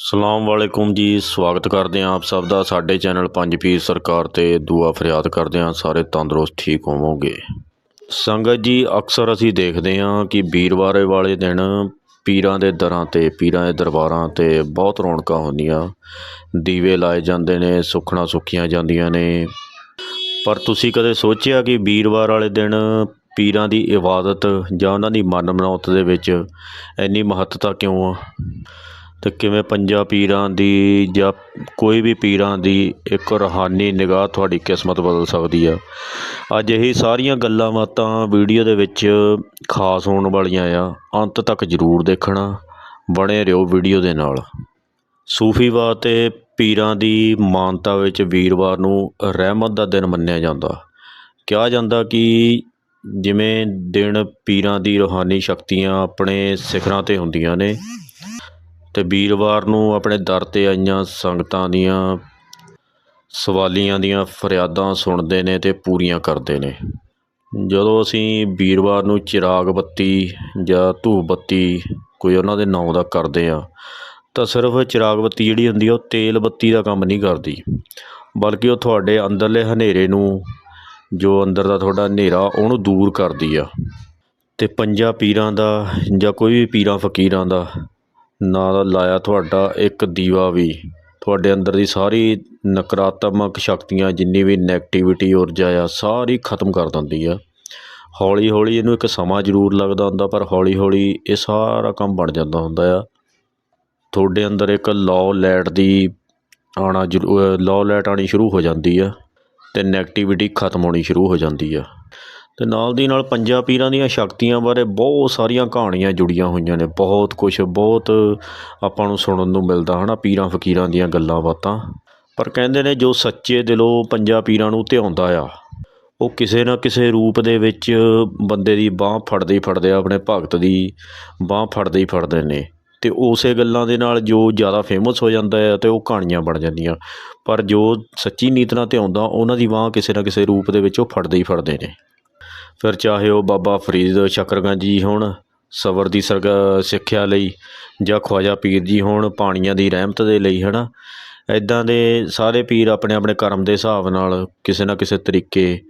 ਸਲਾਮ ਵਾਲੇਕੁਮ ਜੀ, ਸਵਾਗਤ ਕਰਦੇ ਹਾਂ ਆਪ ਸਭ ਦਾ। ਸਾਡੇ ਚੈਨਲ ਪੰਜ ਪੀਰ ਸਰਕਾਰ ਤੇ ਦੁਆ ਫਰਿਆਦ ਕਰਦੇ ਹਾਂ, ਸਾਰੇ ਤੰਦਰੁਸਤ ਠੀਕ ਹੋਵੋਗੇ। ਸੰਗਤ ਜੀ, ਅਕਸਰ ਅਸੀਂ ਦੇਖਦੇ ਹਾਂ ਕਿ ਵੀਰਵਾਰ ਵਾਲੇ ਦਿਨ ਪੀਰਾਂ ਦੇ ਦਰਾਂ ਤੇ, ਪੀਰਾਂ ਦੇ ਦਰਬਾਰਾਂ ਤੇ ਬਹੁਤ ਰੌਣਕਾਂ ਹੁੰਦੀਆਂ। ਦੀਵੇ ਲਾਏ ਜਾਂਦੇ ਨੇ, ਸੁੱਖਣਾ ਸੁੱਖੀਆਂ ਜਾਂਦੀਆਂ ਨੇ। ਪਰ ਤੁਸੀਂ ਕਦੇ ਸੋਚਿਆ ਕਿ ਵੀਰਵਾਰ ਵਾਲੇ ਦਿਨ ਪੀਰਾਂ ਦੀ ਇਬਾਦਤ ਜਾਂ ਉਹਨਾਂ ਦੀ ਮਨ ਮਨੌਤ ਦੇ ਵਿੱਚ ਇੰਨੀ ਮਹੱਤਤਾ ਕਿਉਂ ਆ? ਅਤੇ ਕਿਵੇਂ ਪੰਜਾਂ ਪੀਰਾਂ ਦੀ ਜਾਂ ਕੋਈ ਵੀ ਪੀਰਾਂ ਦੀ ਇੱਕ ਰੂਹਾਨੀ ਨਿਗਾਹ ਤੁਹਾਡੀ ਕਿਸਮਤ ਬਦਲ ਸਕਦੀ ਆ। ਅੱਜ ਇਹ ਸਾਰੀਆਂ ਗੱਲਾਂ ਬਾਤਾਂ ਵੀਡੀਓ ਦੇ ਵਿੱਚ ਖਾਸ ਹੋਣ ਵਾਲੀਆਂ ਆ। ਅੰਤ ਤੱਕ ਜ਼ਰੂਰ ਦੇਖਣਾ। ਬਣੇ ਰਹੋ ਵੀਡੀਓ ਦੇ ਨਾਲ। ਸੂਫੀਵਾਦ ਤੇ ਪੀਰਾਂ ਦੀ ਮਾਨਤਾ ਵਿੱਚ ਵੀਰਵਾਰ ਨੂੰ ਰਹਿਮਤ ਦਾ ਦਿਨ ਮੰਨਿਆ ਜਾਂਦਾ। ਕਿਹਾ ਜਾਂਦਾ ਕਿ ਜਿਵੇਂ ਦਿਨ ਪੀਰਾਂ ਦੀ ਰੂਹਾਨੀ ਸ਼ਕਤੀਆਂ ਆਪਣੇ ਸਿਖਰਾਂ ਤੇ ਹੁੰਦੀਆਂ ਨੇ ਅਤੇ ਵੀਰਵਾਰ ਨੂੰ ਆਪਣੇ ਦਰ ਤੇ ਆਈਆਂ ਸੰਗਤਾਂ ਦੀਆਂ ਸਵਾਲੀਆਂ ਦੀਆਂ ਫਰਿਆਦਾਂ ਸੁਣਦੇ ਨੇ ਅਤੇ ਪੂਰੀਆਂ ਕਰਦੇ ਨੇ। ਜਦੋਂ ਅਸੀਂ ਵੀਰਵਾਰ ਨੂੰ ਚਿਰਾਗ ਬੱਤੀ ਜਾਂ ਧੂਪ ਬੱਤੀ ਕੋਈ ਉਹਨਾਂ ਦੇ ਨਾਂ ਦਾ ਕਰਦੇ ਹਾਂ, ਤਾਂ ਸਿਰਫ ਚਿਰਾਗ ਬੱਤੀ ਜਿਹੜੀ ਹੁੰਦੀ ਆ, ਉਹ ਤੇਲ ਬੱਤੀ ਦਾ ਕੰਮ ਨਹੀਂ ਕਰਦੀ। ਬਲਕਿ ਉਹ ਤੁਹਾਡੇ ਅੰਦਰਲੇ ਹਨੇਰੇ ਨੂੰ, ਜੋ ਅੰਦਰ ਦਾ ਤੁਹਾਡਾ ਹਨੇਰਾ, ਉਹਨੂੰ ਦੂਰ ਕਰਦੀ ਆ। ਅਤੇ ਪੰਜਾਂ ਪੀਰਾਂ ਦਾ ਜਾਂ ਕੋਈ ਵੀ ਪੀਰਾਂ, ਫਕੀਰਾਂ ਦਾ ਨਾ ਦਾ ਲਾਇਆ ਤੁਹਾਡਾ ਇੱਕ ਦੀਵਾ ਵੀ। ਤੁਹਾਡੇ ਅੰਦਰ ਦੀ ਸਾਰੀ ਨਕਾਰਾਤਮਕ ਸ਼ਕਤੀਆਂ ਜਿੰਨੀ ਵੀ ਨੈਗੇਟਿਵਿਟੀ ਊਰਜਾ ਆ, ਸਾਰੀ ਖਤਮ ਕਰ ਦਿੰਦੀ ਆ। ਹੌਲੀ ਹੌਲੀ ਇਹਨੂੰ ਇੱਕ ਸਮਾਂ ਜ਼ਰੂਰ ਲੱਗਦਾ ਹੁੰਦਾ, ਪਰ ਹੌਲੀ ਹੌਲੀ ਇਹ ਸਾਰਾ ਕੰਮ ਬਣ ਜਾਂਦਾ ਹੁੰਦਾ ਆ। ਤੁਹਾਡੇ ਅੰਦਰ ਇੱਕ ਲੌ ਲੈਟ ਦੀ ਆਉਣਾ ਜ਼ਰੂ ਲੌ ਲੈਟ ਆਉਣੀ ਸ਼ੁਰੂ ਹੋ ਜਾਂਦੀ ਆ ਅਤੇ ਨੈਗੇਟਿਵਿਟੀ ਖਤਮ ਹੋਣੀ ਸ਼ੁਰੂ ਹੋ ਜਾਂਦੀ ਆ। ਅਤੇ ਨਾਲ ਦੀ ਨਾਲ ਪੰਜਾਂ ਪੀਰਾਂ ਦੀਆਂ ਸ਼ਕਤੀਆਂ ਬਾਰੇ ਬਹੁਤ ਸਾਰੀਆਂ ਕਹਾਣੀਆਂ ਜੁੜੀਆਂ ਹੋਈਆਂ ਨੇ। ਬਹੁਤ ਕੁਛ, ਬਹੁਤ ਆਪਾਂ ਨੂੰ ਸੁਣਨ ਨੂੰ ਮਿਲਦਾ ਹੈ ਨਾ ਪੀਰਾਂ ਫਕੀਰਾਂ ਦੀਆਂ ਗੱਲਾਂ ਬਾਤਾਂ। ਪਰ ਕਹਿੰਦੇ ਨੇ ਜੋ ਸੱਚੇ ਦਿਲੋਂ ਪੰਜਾਂ ਪੀਰਾਂ ਨੂੰ ਧਿਆਉਂਦਾ ਆ, ਉਹ ਕਿਸੇ ਨਾ ਕਿਸੇ ਰੂਪ ਦੇ ਵਿੱਚ ਬੰਦੇ ਦੀ ਬਾਹ ਫੜਦੇ ਹੀ ਫੜਦੇ ਆ, ਆਪਣੇ ਭਗਤ ਦੀ ਬਾਹ ਫੜਦੇ ਹੀ ਫੜਦੇ ਨੇ। ਅਤੇ ਉਸੇ ਗੱਲਾਂ ਦੇ ਨਾਲ ਜੋ ਜ਼ਿਆਦਾ ਫੇਮਸ ਹੋ ਜਾਂਦਾ ਹੈ ਅਤੇ ਉਹ ਕਹਾਣੀਆਂ ਬਣ ਜਾਂਦੀਆਂ। ਪਰ ਜੋ ਸੱਚੀ ਨੀਤ ਨਾਲ ਧਿਆਉਂਦਾ, ਉਹਨਾਂ ਦੀ ਬਾਹ ਕਿਸੇ ਨਾ ਕਿਸੇ ਰੂਪ ਦੇ ਵਿੱਚ ਉਹ ਫੜਦੇ ਹੀ ਫੜਦੇ ਨੇ। ਫਿਰ ਚਾਹੇ ਉਹ ਬਾਬਾ ਫਰੀਦ ਸ਼ਕਰਗੰਜ ਜੀ ਹੋਣ, ਸਬਰ ਦੀ ਸਰਗ ਸਿੱਖਿਆ ਲਈ ਜਾਂ ਖਵਾਜਾ ਪੀਰ ਜੀ ਹੋਣ, ਪਾਣੀਆਂ ਦੀ ਰਹਿਮਤ ਦੇ ਲਈ ਹੈ ਨਾ ਇੱਦਾਂ ਦੇ ਸਾਰੇ ਪੀਰ ਆਪਣੇ ਆਪਣੇ ਕਰਮ ਦੇ ਹਿਸਾਬ ਨਾਲ ਕਿਸੇ ਨਾ ਕਿਸੇ ਤਰੀਕੇ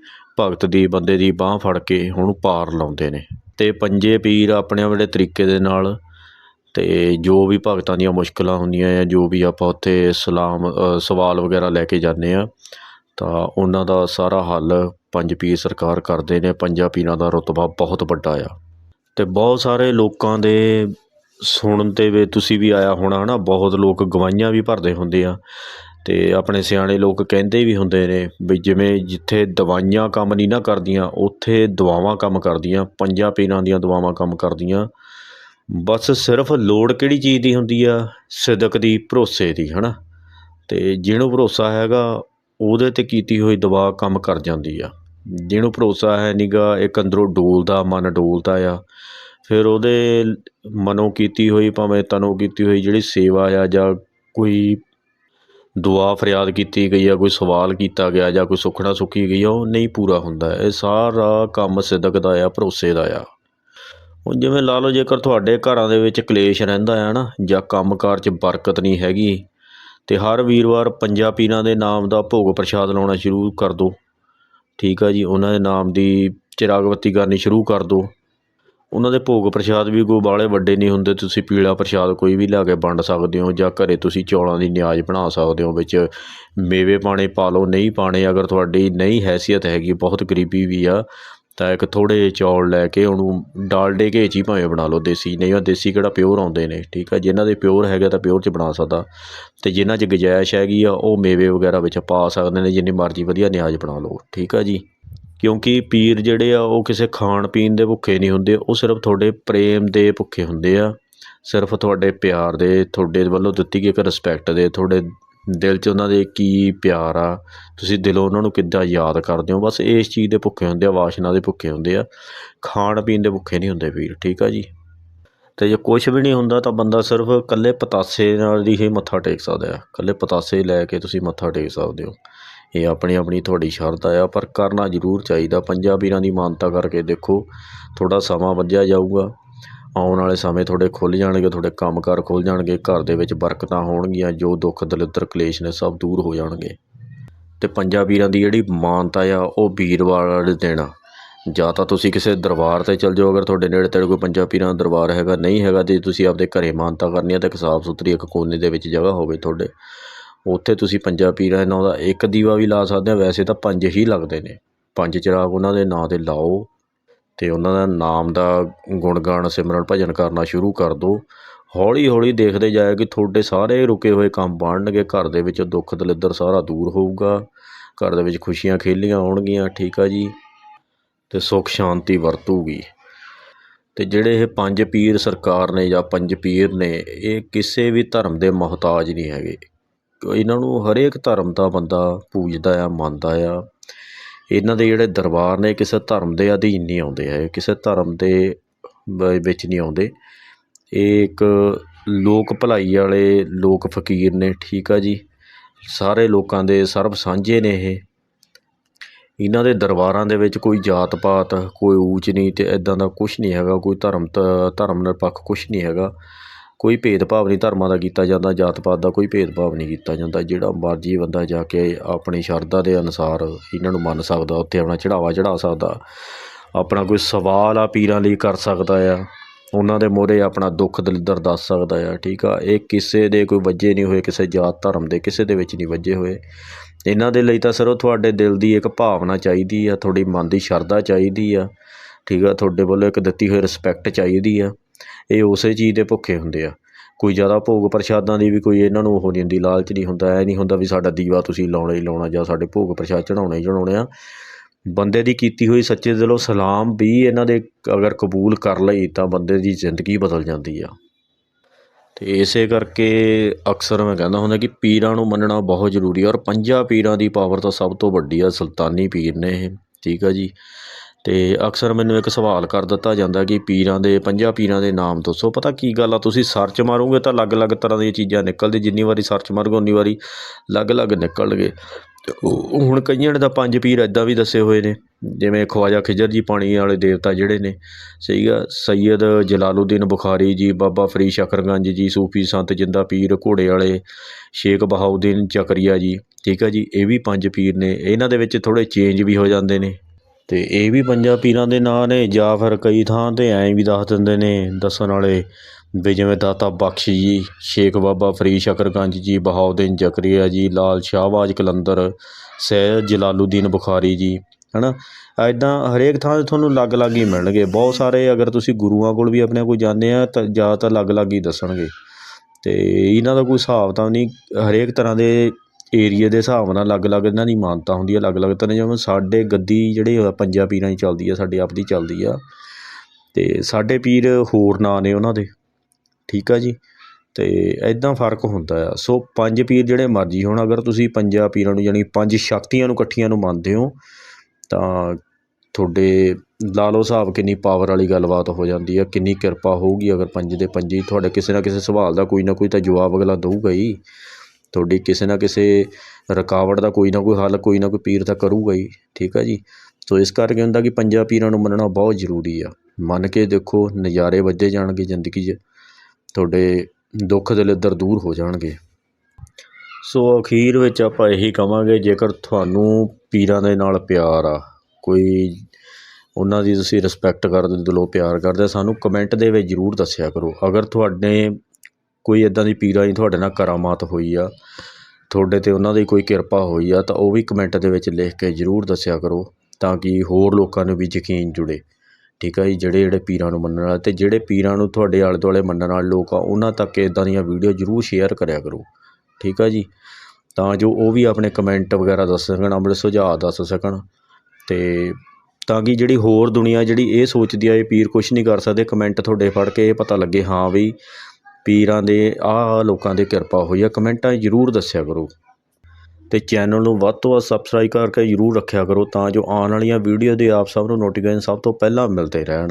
ਭਗਤ ਦੀ, ਬੰਦੇ ਦੀ ਬਾਹ ਫੜ ਕੇ ਉਹਨੂੰ ਪਾਰ ਲਾਉਂਦੇ ਨੇ। ਅਤੇ ਪੰਜੇ ਪੀਰ ਆਪਣੇ ਆਪਣੇ ਤਰੀਕੇ ਦੇ ਨਾਲ ਅਤੇ ਜੋ ਵੀ ਭਗਤਾਂ ਦੀਆਂ ਮੁਸ਼ਕਲਾਂ ਹੁੰਦੀਆਂ ਆ ਜੋ ਵੀ ਆਪਾਂ ਉੱਥੇ ਸਲਾਮ ਸਵਾਲ ਵਗੈਰਾ ਲੈ ਕੇ ਜਾਂਦੇ ਹਾਂ, ਤਾਂ ਉਹਨਾਂ ਦਾ ਸਾਰਾ ਹੱਲ ਪੰਜ ਪੀਰ ਸਰਕਾਰ ਕਰਦੇ ਨੇ, ਪੰਜਾਂ ਪੀਰਾਂ ਦਾ ਰੁਤਬਾ ਬਹੁਤ ਵੱਡਾ ਆ। ਅਤੇ ਬਹੁਤ ਸਾਰੇ ਲੋਕਾਂ ਦੇ ਸੁਣਨ 'ਤੇ ਵੀ ਤੁਸੀਂ ਵੀ ਆਇਆ ਹੋਣਾ ਹੈ ਨਾ ਬਹੁਤ ਲੋਕ ਗਵਾਹੀਆਂ ਵੀ ਭਰਦੇ ਹੁੰਦੇ ਆ। ਅਤੇ ਆਪਣੇ ਸਿਆਣੇ ਲੋਕ ਕਹਿੰਦੇ ਵੀ ਹੁੰਦੇ ਨੇ ਵੀ ਜਿਵੇਂ ਜਿੱਥੇ ਦਵਾਈਆਂ ਕੰਮ ਨਹੀਂ ਨਾ ਕਰਦੀਆਂ, ਉੱਥੇ ਦੁਆਵਾਂ ਕੰਮ ਕਰਦੀਆਂ, ਪੰਜਾਂ ਪੀਰਾਂ ਦੀਆਂ ਦੁਆਵਾਂ ਕੰਮ ਕਰਦੀਆਂ। ਬਸ ਸਿਰਫ ਲੋੜ ਕਿਹੜੀ ਚੀਜ਼ ਦੀ ਹੁੰਦੀ ਆ? ਸਿਦਕ ਦੀ, ਭਰੋਸੇ ਦੀ ਹੈ ਨਾ ਅਤੇ ਜਿਹਨੂੰ ਭਰੋਸਾ ਹੈਗਾ ਉਹਦੇ 'ਤੇ ਕੀਤੀ ਹੋਈ ਦਵਾ ਕੰਮ ਕਰ ਜਾਂਦੀ ਆ। ਜਿਹਨੂੰ ਭਰੋਸਾ ਹੈ ਨਹੀਂ ਗਾ, ਇੱਕ ਅੰਦਰੋਂ ਡੋਲਦਾ, ਮਨ ਡੋਲਦਾ ਆ। ਫਿਰ ਉਹਦੇ ਮਨੋਂ ਕੀਤੀ ਹੋਈ, ਭਾਵੇਂ ਤਨੋਂ ਕੀਤੀ ਹੋਈ ਜਿਹੜੀ ਸੇਵਾ ਆ ਜਾਂ ਕੋਈ ਦੁਆ ਫਰਿਆਦ ਕੀਤੀ ਗਈ ਆ, ਕੋਈ ਸਵਾਲ ਕੀਤਾ ਗਿਆ ਜਾਂ ਕੋਈ ਸੁੱਖਣਾ ਸੁੱਖੀ ਗਈ ਆ, ਉਹ ਨਹੀਂ ਪੂਰਾ ਹੁੰਦਾ। ਇਹ ਸਾਰਾ ਕੰਮ ਸਿਦਕ ਦਾ ਆ, ਭਰੋਸੇ ਦਾ ਆ। ਹੁਣ ਜਿਵੇਂ ਲਾ ਲਓ ਜੇਕਰ ਤੁਹਾਡੇ ਘਰਾਂ ਦੇ ਵਿੱਚ ਕਲੇਸ਼ ਰਹਿੰਦਾ ਹੈ ਨਾ ਜਾਂ ਕੰਮਕਾਰ 'ਚ ਬਰਕਤ ਨਹੀਂ ਹੈਗੀ ਅਤੇ ਹਰ ਵੀਰਵਾਰ ਪੰਜਾਂ ਪੀਰਾਂ ਦੇ ਨਾਮ ਦਾ ਭੋਗ ਪ੍ਰਸ਼ਾਦ ਲਾਉਣਾ ਸ਼ੁਰੂ ਕਰ ਦਿਉ ਠੀਕ ਆ ਜੀ, ਉਹਨਾਂ ਦੇ ਨਾਮ ਦੀ ਚਿਰਾਗ ਕਰਨੀ ਸ਼ੁਰੂ ਕਰ ਦਿਉ ਉਹਨਾਂ ਦੇ ਭੋਗ ਪ੍ਰਸ਼ਾਦ ਵੀ ਕੋਈ ਬਾਹਲੇ ਵੱਡੇ ਨਹੀਂ ਹੁੰਦੇ, ਤੁਸੀਂ ਪੀਲਾ ਪ੍ਰਸ਼ਾਦ ਕੋਈ ਵੀ ਲਿਆ ਕੇ ਵੰਡ ਸਕਦੇ ਹੋ ਜਾਂ ਘਰੇ ਤੁਸੀਂ ਚੌਲਾਂ ਦੀ ਨਿਆਜ਼ ਬਣਾ ਸਕਦੇ ਹੋ, ਵਿੱਚ ਮੇਵੇ ਪਾਣੇ ਪਾ ਲਓ, ਨਹੀਂ ਪਾਣੇ ਅਗਰ ਤੁਹਾਡੀ ਨਹੀਂ ਹੈਸੀਅਤ ਹੈਗੀ, ਬਹੁਤ ਗਰੀਬੀ ਵੀ ਆ। ਤਾਂ ਇੱਕ ਥੋੜ੍ਹੇ ਜਿਹੇ ਚੌਲ ਲੈ ਕੇ ਉਹਨੂੰ ਡਾਲਡੇ ਘੇ 'ਚ ਹੀ ਭਾਵੇਂ ਬਣਾ ਲਓ ਦੇਸੀ, ਨਹੀਂ ਉਹ ਦੇਸੀ ਕਿਹੜਾ ਪਿਓਰ ਆਉਂਦੇ ਨੇ, ਠੀਕ ਆ ਜਿਨ੍ਹਾਂ ਦੇ ਪਿਓਰ ਹੈਗਾ ਤਾਂ ਪਿਓਰ 'ਚ ਬਣਾ ਸਕਦਾ। ਅਤੇ ਜਿਨ੍ਹਾਂ 'ਚ ਗੁੰਜਾਇਸ਼ ਹੈਗੀ ਆ, ਉਹ ਮੇਵੇ ਵਗੈਰਾ ਵਿੱਚ ਪਾ ਸਕਦੇ ਨੇ, ਜਿੰਨੀ ਮਰਜ਼ੀ ਵਧੀਆ ਨਿਆਜ਼ ਬਣਾ ਲਓ, ਠੀਕ ਆ ਜੀ? ਕਿਉਂਕਿ ਪੀਰ ਜਿਹੜੇ ਆ, ਉਹ ਕਿਸੇ ਖਾਣ ਪੀਣ ਦੇ ਭੁੱਖੇ ਨਹੀਂ ਹੁੰਦੇ, ਉਹ ਸਿਰਫ ਤੁਹਾਡੇ ਪ੍ਰੇਮ ਦੇ ਭੁੱਖੇ ਹੁੰਦੇ ਆ। ਸਿਰਫ ਤੁਹਾਡੇ ਪਿਆਰ ਦੇ, ਤੁਹਾਡੇ ਵੱਲੋਂ ਦਿੱਤੀ ਗਈ ਇੱਕ ਰਿਸਪੈਕਟ ਦੇ, ਤੁਹਾਡੇ ਦਿਲ 'ਚ ਉਹਨਾਂ ਦੇ ਕੀ ਪਿਆਰ ਆ, ਤੁਸੀਂ ਦਿਲੋਂ ਉਹਨਾਂ ਨੂੰ ਕਿੱਦਾਂ ਯਾਦ ਕਰਦੇ ਹੋ? ਬਸ ਇਸ ਚੀਜ਼ ਦੇ ਭੁੱਖੇ ਹੁੰਦੇ ਆ, ਵਾਸ਼ਨਾ ਦੇ ਭੁੱਖੇ ਹੁੰਦੇ ਆ, ਖਾਣ ਪੀਣ ਦੇ ਭੁੱਖੇ ਨਹੀਂ ਹੁੰਦੇ ਵੀਰ, ਠੀਕ ਆ ਜੀ? ਅਤੇ ਜੇ ਕੁਛ ਵੀ ਨਹੀਂ ਹੁੰਦਾ ਤਾਂ ਬੰਦਾ ਸਿਰਫ ਇਕੱਲੇ ਪਤਾਸੇ ਨਾਲ ਹੀ ਮੱਥਾ ਟੇਕ ਸਕਦਾ ਆ ਇਕੱਲੇ ਪਤਾਸੇ ਲੈ ਕੇ ਤੁਸੀਂ ਮੱਥਾ ਟੇਕ ਸਕਦੇ ਹੋ। ਇਹ ਆਪਣੀ ਆਪਣੀ ਤੁਹਾਡੀ ਸ਼ਰਧਾ ਆ, ਪਰ ਕਰਨਾ ਜ਼ਰੂਰ ਚਾਹੀਦਾ, ਪੰਜਾਂ ਪੀਰਾਂ ਦੀ ਮਾਨਤਾ ਕਰਕੇ ਦੇਖੋ, ਥੋੜ੍ਹਾ ਸਮਾਂ ਵੱਧਿਆ ਜਾਊਗਾ। ਆਉਣ ਵਾਲੇ ਸਮੇਂ ਤੁਹਾਡੇ ਖੁੱਲ੍ਹ ਜਾਣਗੇ, ਤੁਹਾਡੇ ਕੰਮਕਾਰ ਖੁੱਲ੍ਹ ਜਾਣਗੇ, ਘਰ ਦੇ ਵਿੱਚ ਬਰਕਤਾਂ ਹੋਣਗੀਆਂ, ਜੋ ਦੁੱਖ, ਦਲਿੱਦਰ, ਕਲੇਸ਼ ਨੇ ਸਭ ਦੂਰ ਹੋ ਜਾਣਗੇ। ਅਤੇ ਪੰਜਾਂ ਪੀਰਾਂ ਦੀ ਜਿਹੜੀ ਮਾਨਤਾ ਆ, ਉਹ ਵੀਰਵਾਰ ਵਾਲੇ ਦਿਨ ਆ। ਜਾਂ ਤਾਂ ਤੁਸੀਂ ਕਿਸੇ ਦਰਬਾਰ 'ਤੇ ਚਲ ਜਾਓ, ਅਗਰ ਤੁਹਾਡੇ ਨੇੜੇ ਤੇੜੇ ਕੋਈ ਪੰਜਾਂ ਪੀਰਾਂ ਦਾ ਦਰਬਾਰ ਹੈਗਾ, ਨਹੀਂ ਹੈਗਾ, ਜੇ ਤੁਸੀਂ ਆਪਦੇ ਘਰੇ ਮਾਨਤਾ ਕਰਨੀ ਹੈ ਤਾਂ ਇੱਕ ਸਾਫ਼ ਸੁਥਰੀ ਇੱਕ ਕੋਨੇ ਦੇ ਵਿੱਚ ਜਗ੍ਹਾ ਹੋਵੇ ਤੁਹਾਡੇ। ਉੱਥੇ ਤੁਸੀਂ ਪੰਜਾਂ ਪੀਰਾਂ ਇਹਨਾਂ ਦਾ ਇੱਕ ਦੀਵਾ ਵੀ ਲਾ ਸਕਦੇ ਆ, ਵੈਸੇ ਤਾਂ ਪੰਜ ਹੀ ਲੱਗਦੇ ਨੇ। ਪੰਜ ਚਿਰਾਗ ਉਹਨਾਂ ਦੇ ਨਾਂ 'ਤੇ ਲਾਓ। ਅਤੇ ਉਹਨਾਂ ਦਾ ਨਾਮ ਦਾ ਗੁਣਗਾਨ ਸਿਮਰਨ ਭਜਨ ਕਰਨਾ ਸ਼ੁਰੂ ਕਰ ਦਿਉ ਹੌਲੀ ਹੌਲੀ ਦੇਖਦੇ ਜਾਏ ਕਿ ਤੁਹਾਡੇ ਸਾਰੇ ਰੁਕੇ ਹੋਏ ਕੰਮ ਬਣਨਗੇ। ਘਰ ਦੇ ਵਿੱਚ ਦੁੱਖ ਦਲਿੱਦਰ ਸਾਰਾ ਦੂਰ ਹੋਊਗਾ। ਘਰ ਦੇ ਵਿੱਚ ਖੁਸ਼ੀਆਂ ਖੇਲੀਆਂ ਆਉਣਗੀਆਂ ਠੀਕ ਆ ਜੀ? ਅਤੇ ਸੁੱਖ ਸ਼ਾਂਤੀ ਵਰਤੂਗੀ। ਅਤੇ ਜਿਹੜੇ ਇਹ ਪੰਜ ਪੀਰ ਸਰਕਾਰ ਨੇ ਜਾਂ ਪੰਜ ਪੀਰ ਨੇ, ਇਹ ਕਿਸੇ ਵੀ ਧਰਮ ਦੇ ਮੁਹਤਾਜ ਨਹੀਂ ਹੈਗੇ। ਇਹਨਾਂ ਨੂੰ ਹਰੇਕ ਧਰਮ ਦਾ ਬੰਦਾ ਪੂਜਦਾ ਆ, ਮੰਨਦਾ ਆ। ਇਹਨਾਂ ਦੇ ਜਿਹੜੇ ਦਰਬਾਰ ਨੇ ਕਿਸੇ ਧਰਮ ਦੇ ਅਧੀਨ ਨਹੀਂ ਆਉਂਦੇ ਹੈ ਕਿਸੇ ਧਰਮ ਦੇ ਵਿੱਚ ਨਹੀਂ ਆਉਂਦੇ। ਇਹ ਇੱਕ ਲੋਕ ਭਲਾਈ ਵਾਲੇ ਲੋਕ ਫਕੀਰ ਨੇ, ਠੀਕ ਆ ਜੀ। ਸਾਰੇ ਲੋਕਾਂ ਦੇ ਸਰਬ ਸਾਂਝੇ ਨੇ ਇਹ। ਇਹਨਾਂ ਦੇ ਦਰਬਾਰਾਂ ਦੇ ਵਿੱਚ ਕੋਈ ਜਾਤ ਪਾਤ ਕੋਈ ਊਚ ਨਹੀਂ ਨੀਚ ਇਦਾਂ ਦਾ ਕੁਝ ਨਹੀਂ ਹੈਗਾ, ਕੋਈ ਧਰਮ ਤ- ਧਰਮ ਨਿਰਪੱਖ ਕੁਝ ਨਹੀਂ ਹੈਗਾ। ਕੋਈ ਭੇਦਭਾਵ ਨਹੀਂ ਧਰਮਾਂ ਦਾ ਕੀਤਾ ਜਾਂਦਾ ਜਾਤ ਪਾਤ ਦਾ ਕੋਈ ਭੇਦਭਾਵ ਨਹੀਂ ਕੀਤਾ ਜਾਂਦਾ। ਜਿਹੜਾ ਮਰਜ਼ੀ ਬੰਦਾ ਜਾ ਕੇ ਆਪਣੀ ਸ਼ਰਧਾ ਦੇ ਅਨੁਸਾਰ ਇਹਨਾਂ ਨੂੰ ਮੰਨ ਸਕਦਾ, ਉੱਥੇ ਆਪਣਾ ਚੜਾਵਾ ਚੜਾ ਸਕਦਾ, ਆਪਣਾ ਕੋਈ ਸਵਾਲ ਆ ਪੀਰਾਂ ਲਈ ਕਰ ਸਕਦਾ ਆ, ਉਹਨਾਂ ਦੇ ਮੂਹਰੇ ਆਪਣਾ ਦੁੱਖ ਦਲਿੱਦਰ ਦੱਸ ਸਕਦਾ ਆ, ਠੀਕ ਆ? ਇਹ ਕਿਸੇ ਦੇ ਕੋਈ ਵੱਜੇ ਨਹੀਂ ਹੋਏ, ਕਿਸੇ ਜਾਤ ਧਰਮ ਦੇ, ਕਿਸੇ ਦੇ ਵਿੱਚ ਨਹੀਂ ਵੱਜੇ ਹੋਏ। ਇਹਨਾਂ ਦੇ ਲਈ ਤਾਂ ਸਿਰਫ ਤੁਹਾਡੇ ਦਿਲ ਦੀ ਇੱਕ ਭਾਵਨਾ ਚਾਹੀਦੀ ਆ, ਤੁਹਾਡੀ ਮਨ ਦੀ ਸ਼ਰਧਾ ਚਾਹੀਦੀ ਆ, ਠੀਕ ਆ? ਤੁਹਾਡੇ ਵੱਲੋਂ ਇੱਕ ਦਿੱਤੀ ਹੋਈ ਰਿਸਪੈਕਟ ਚਾਹੀਦੀ ਆ। ਇਹ ਉਸੇ ਚੀਜ਼ ਦੇ ਭੁੱਖੇ ਹੁੰਦੇ ਆ। ਕੋਈ ਜ਼ਿਆਦਾ ਭੋਗ ਪ੍ਰਸ਼ਾਦਾਂ ਦੀ ਵੀ ਕੋਈ ਇਹਨਾਂ ਨੂੰ ਉਹ ਨਹੀਂ ਹੁੰਦੀ, ਲਾਲਚ ਨਹੀਂ ਹੁੰਦਾ ਐ ਨਹੀਂ ਹੁੰਦਾ ਵੀ ਸਾਡਾ ਦੀਵਾ ਤੁਸੀਂ ਲਾਉਣਾ ਹੀ ਲਾਉਣਾ ਜਾਂ ਸਾਡੇ ਭੋਗ ਪ੍ਰਸ਼ਾਦ ਚੜਾਉਣੇ ਹੀ ਚੜਾਉਣੇ ਆ। ਬੰਦੇ ਦੀ ਕੀਤੀ ਹੋਈ ਸੱਚੇ ਦਿਲੋਂ ਸਲਾਮ ਵੀ ਇਹਨਾਂ ਦੇ ਅਗਰ ਕਬੂਲ ਕਰ ਲਈ ਤਾਂ ਬੰਦੇ ਦੀ ਜ਼ਿੰਦਗੀ ਬਦਲ ਜਾਂਦੀ ਆ। ਤੇ ਇਸੇ ਕਰਕੇ ਅਕਸਰ ਮੈਂ ਕਹਿੰਦਾ ਹੁੰਦਾ ਕਿ ਪੀਰਾਂ ਨੂੰ ਮੰਨਣਾ ਬਹੁਤ ਜ਼ਰੂਰੀ ਆ ਔਰ ਪੰਜਾਂ ਪੀਰਾਂ ਦੀ ਪਾਵਰ ਤਾਂ ਸਭ ਤੋਂ ਵੱਡੀ ਆ, ਸੁਲਤਾਨੀ ਪੀਰ ਨੇ ਇਹ, ਠੀਕ ਆ ਜੀ। ਅਤੇ ਅਕਸਰ ਮੈਨੂੰ ਇੱਕ ਸਵਾਲ ਕਰ ਦਿੱਤਾ ਜਾਂਦਾ ਕਿ ਪੀਰਾਂ ਦੇ, ਪੰਜਾਂ ਪੀਰਾਂ ਦੇ ਨਾਮ ਦੱਸੋ। ਪਤਾ ਕੀ ਗੱਲ ਆ, ਤੁਸੀਂ ਸਰਚ ਮਾਰੋਗੇ ਤਾਂ ਅਲੱਗ-ਅਲੱਗ ਤਰ੍ਹਾਂ ਦੀਆਂ ਚੀਜ਼ਾਂ ਨਿਕਲਦੀ, ਜਿੰਨੀ ਵਾਰੀ ਸਰਚ ਮਾਰੋਗੇ, ਉਨੀ ਵਾਰੀ ਅਲੱਗ-ਅਲੱਗ ਨਿਕਲਣਗੇ। ਤੇ ਹੁਣ ਕਈਆਂ ਨੇ ਤਾਂ ਪੰਜ ਪੀਰ ਐਦਾਂ ਵੀ ਦੱਸੇ ਹੋਏ ਨੇ, ਜਿਵੇਂ ਖਵਾਜਾ ਖਿਜਰ ਜੀ ਪਾਣੀ ਵਾਲੇ ਦੇਵਤਾ ਜਿਹੜੇ ਨੇ, ਸਹੀ ਆ ਸੈਯਦ ਜਲਾਲੂਦੀਨ ਬੁਖਾਰੀ ਜੀ, ਬਾਬਾ ਫਰੀਦ ਸ਼ਕਰਗੰਜ ਜੀ, ਸੂਫੀ ਸੰਤ ਜਿੰਦਾ ਪੀਰ ਘੋੜੇ ਵਾਲੇ, ਸ਼ੇਖ ਬਹਾਉਦੀਨ ਚਕਰੀਆ ਜੀ, ਠੀਕ ਆ ਜੀ, ਇਹ ਵੀ ਪੰਜ ਪੀਰ ਨੇ। ਇਹਨਾਂ ਦੇ ਵਿੱਚ ਥੋੜ੍ਹੇ ਚੇਂਜ ਵੀ ਹੋ ਜਾਂਦੇ ਨੇ। ਅਤੇ ਇਹ ਵੀ ਪੰਜਾਂ ਪੀਰਾਂ ਦੇ ਨਾਂ ਨੇ। ਜਾਂ ਫਿਰ ਕਈ ਥਾਂ 'ਤੇ ਐਂ ਵੀ ਦੱਸ ਦਿੰਦੇ ਨੇ, ਦੱਸਣ ਵਾਲੇ ਵੀ ਜਿਵੇਂ ਦਾਤਾ ਬਖਸ਼ ਜੀ, ਸ਼ੇਖ ਬਾਬਾ ਫਰੀਦ ਸ਼ਕਰਗੰਜ ਜੀ, ਬਹਾਉਦੀਨ ਜ਼ਕਰੀਆ ਜੀ, ਲਾਲ ਸ਼ਾਹਬਾਜ਼ ਕਲੰਦਰ ਸੈਯਦ ਜਲਾਲੂਦੀਨ ਬੁਖਾਰੀ ਜੀ ਹੈ ਨਾ ਇੱਦਾਂ ਹਰੇਕ ਥਾਂ 'ਤੇ ਤੁਹਾਨੂੰ ਅਲੱਗ-ਅਲੱਗ ਹੀ ਮਿਲਣਗੇ। ਬਹੁਤ ਸਾਰੇ ਅਗਰ ਤੁਸੀਂ ਗੁਰੂਆਂ ਕੋਲ ਵੀ ਆਪਣੇ ਕੋਈ ਜਾਂਦੇ ਆ ਤਾਂ ਜ਼ਿਆਦਾਤਰ ਅਲੱਗ-ਅਲੱਗ ਹੀ ਦੱਸਣਗੇ। ਅਤੇ ਇਹਨਾਂ ਦਾ ਕੋਈ ਹਿਸਾਬ ਤਾਂ ਨਹੀਂ। ਹਰੇਕ ਤਰ੍ਹਾਂ ਦੇ ਏਰੀਏ ਦੇ ਹਿਸਾਬ ਨਾਲ ਅਲੱਗ-ਅਲੱਗ ਇਹਨਾਂ ਦੀ ਮਾਨਤਾ ਹੁੰਦੀ ਹੈ ਅਲੱਗ-ਅਲੱਗ ਤਰ੍ਹਾਂ ਜਿਵੇਂ ਸਾਡੇ ਗੱਦੀ ਜਿਹੜੇ ਪੰਜਾਂ ਪੀਰਾਂ ਦੀ ਚੱਲਦੀ ਆ, ਸਾਡੀ ਆਪਦੀ ਚੱਲਦੀ ਆ। ਅਤੇ ਸਾਡੇ ਪੀਰ ਹੋਰ ਨਾਂ ਨੇ ਉਹਨਾਂ ਦੇ, ਠੀਕ ਆ ਜੀ? ਅਤੇ ਇੱਦਾਂ ਫ਼ਰਕ ਹੁੰਦਾ ਆ। ਸੋ ਪੰਜ ਪੀਰ ਜਿਹੜੇ ਮਰਜ਼ੀ ਹੋਣ, ਅਗਰ ਤੁਸੀਂ ਪੰਜਾਂ ਪੀਰਾਂ ਨੂੰ ਜਾਣੀ ਪੰਜ ਸ਼ਕਤੀਆਂ ਨੂੰ ਇਕੱਠੀਆਂ ਨੂੰ ਮੰਨਦੇ ਹੋ, ਤਾਂ ਤੁਹਾਡੇ ਲਾ ਲਓ ਹਿਸਾਬ ਕਿੰਨੀ ਪਾਵਰ ਵਾਲੀ ਗੱਲਬਾਤ ਹੋ ਜਾਂਦੀ ਆ, ਕਿੰਨੀ ਕਿਰਪਾ ਹੋਊਗੀ ਅਗਰ ਪੰਜ ਦੇ ਪੰਜੇ, ਤੁਹਾਡੇ ਕਿਸੇ ਨਾ ਕਿਸੇ ਸਵਾਲ ਦਾ ਕੋਈ ਨਾ ਕੋਈ ਤਾਂ ਜਵਾਬ ਅਗਲਾ ਦਊਗਾ ਹੀ। ਤੁਹਾਡੀ ਕਿਸੇ ਨਾ ਕਿਸੇ ਰੁਕਾਵਟ ਦਾ ਕੋਈ ਨਾ ਕੋਈ ਹੱਲ, ਕੋਈ ਨਾ ਕੋਈ ਪੀਰ ਤਾਂ ਕਰੂਗਾ ਹੀ, ਠੀਕ ਆ ਜੀ? ਸੋ ਇਸ ਕਰਕੇ ਹੁੰਦਾ ਕਿ ਪੰਜਾਂ ਪੀਰਾਂ ਨੂੰ ਮੰਨਣਾ ਬਹੁਤ ਜ਼ਰੂਰੀ ਆ। ਮੰਨ ਕੇ ਦੇਖੋ, ਨਜ਼ਾਰੇ ਵੱਜੇ ਜਾਣਗੇ ਜ਼ਿੰਦਗੀ 'ਚ, ਤੁਹਾਡੇ ਦੁੱਖ ਦਲਿੱਦਰ ਦੂਰ ਹੋ ਜਾਣਗੇ। ਸੋ ਅਖੀਰ ਵਿੱਚ ਆਪਾਂ ਇਹੀ ਕਵਾਂਗੇ, ਜੇਕਰ ਤੁਹਾਨੂੰ ਪੀਰਾਂ ਦੇ ਨਾਲ ਪਿਆਰ ਆ, ਕੋਈ ਉਹਨਾਂ ਦੀ ਤੁਸੀਂ ਰਿਸਪੈਕਟ ਕਰਦੇ, ਦਿਲੋਂ ਪਿਆਰ ਕਰਦੇ, ਸਾਨੂੰ ਕਮੈਂਟ ਦੇ ਵਿੱਚ ਜ਼ਰੂਰ ਦੱਸਿਆ ਕਰੋ। ਅਗਰ ਤੁਹਾਡੇ ਕੋਈ ਇੱਦਾਂ ਦੀ ਪੀਰਾਂ ਦੀ ਤੁਹਾਡੇ ਨਾਲ ਕਰਾਮਾਤ ਹੋਈ ਆ। ਤੁਹਾਡੇ ਤੇ ਉਹਨਾਂ ਦੀ ਕੋਈ ਕਿਰਪਾ ਹੋਈ ਆ ਤਾਂ ਉਹ ਵੀ ਕਮੈਂਟ ਦੇ ਵਿੱਚ ਲਿਖ ਕੇ ਜ਼ਰੂਰ ਦੱਸਿਆ ਕਰੋ ਤਾਂ ਕਿ ਹੋਰ ਲੋਕਾਂ ਨੂੰ ਵੀ ਯਕੀਨ ਜੁੜੇ। ਠੀਕ ਆ ਜੀ, ਜਿਹੜੇ ਜਿਹੜੇ ਪੀਰਾਂ ਨੂੰ ਮੰਨਣ ਵਾਲੇ ਅਤੇ ਜਿਹੜੇ ਪੀਰਾਂ ਨੂੰ ਤੁਹਾਡੇ ਆਲੇ ਦੁਆਲੇ ਮੰਨਣ ਵਾਲੇ ਲੋਕ ਆ, ਉਹਨਾਂ ਤੱਕ ਇੱਦਾਂ ਦੀਆਂ ਵੀਡੀਓ ਜ਼ਰੂਰ ਸ਼ੇਅਰ ਕਰਿਆ ਕਰੋ। ਠੀਕ ਆ ਜੀ, ਤਾਂ ਜੋ ਉਹ ਵੀ ਆਪਣੇ ਕਮੈਂਟ ਵਗੈਰਾ ਦੱਸ ਸਕਣ, ਆਪਣੇ ਸੁਝਾਅ ਦੱਸ ਸਕਣ ਅਤੇ ਤਾਂ ਕਿ ਜਿਹੜੀ ਹੋਰ ਦੁਨੀਆ ਜਿਹੜੀ ਇਹ ਸੋਚਦੀ ਆ, ਇਹ ਪੀਰ ਕੁਛ ਨਹੀਂ ਕਰ ਸਕਦੇ, ਕਮੈਂਟ ਤੁਹਾਡੇ ਪੜ੍ਹ ਕੇ ਇਹ ਪਤਾ ਲੱਗੇ, ਹਾਂ ਵੀ ਪੀਰਾਂ ਦੇ, ਆਹ ਲੋਕਾਂ ਦੇ ਕਿਰਪਾ ਹੋਈ ਆ। ਕਮੈਂਟਾਂ ਜ਼ਰੂਰ ਦੱਸਿਆ ਕਰੋ। ਅਤੇ ਚੈਨਲ ਨੂੰ ਵੱਧ ਤੋਂ ਵੱਧ ਸਬਸਕ੍ਰਾਈਬ ਕਰਕੇ ਜ਼ਰੂਰ ਰੱਖਿਆ ਕਰੋ ਤਾਂ ਜੋ ਆਉਣ ਵਾਲੀਆਂ ਵੀਡੀਓ ਦੇ ਆਪ ਸਭ ਨੂੰ ਨੋਟੀਫਿਕੇਸ਼ਨ ਸਭ ਤੋਂ ਪਹਿਲਾਂ ਮਿਲਦੇ ਰਹਿਣ।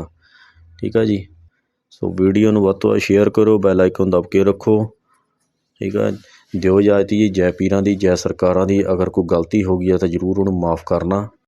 ਠੀਕ ਆ ਜੀ? ਸੋ ਵੀਡੀਓ ਨੂੰ ਵੱਧ ਤੋਂ ਵੱਧ ਸ਼ੇਅਰ ਕਰੋ ਬੈਲ ਆਈਕਨ ਦਬ ਕੇ ਰੱਖੋ। ਠੀਕ ਆ? ਦਿਓ ਇਜਾਜ਼ਤ ਜੀ, ਜੈ ਪੀਰਾਂ ਦੀ, ਜੈ ਸਰਕਾਰਾਂ ਦੀ। ਅਗਰ ਕੋਈ ਗਲਤੀ ਹੋ ਗਈ ਹੈ ਤਾਂ ਜ਼ਰੂਰ ਉਹਨੂੰ ਮਾਫ ਕਰਨਾ।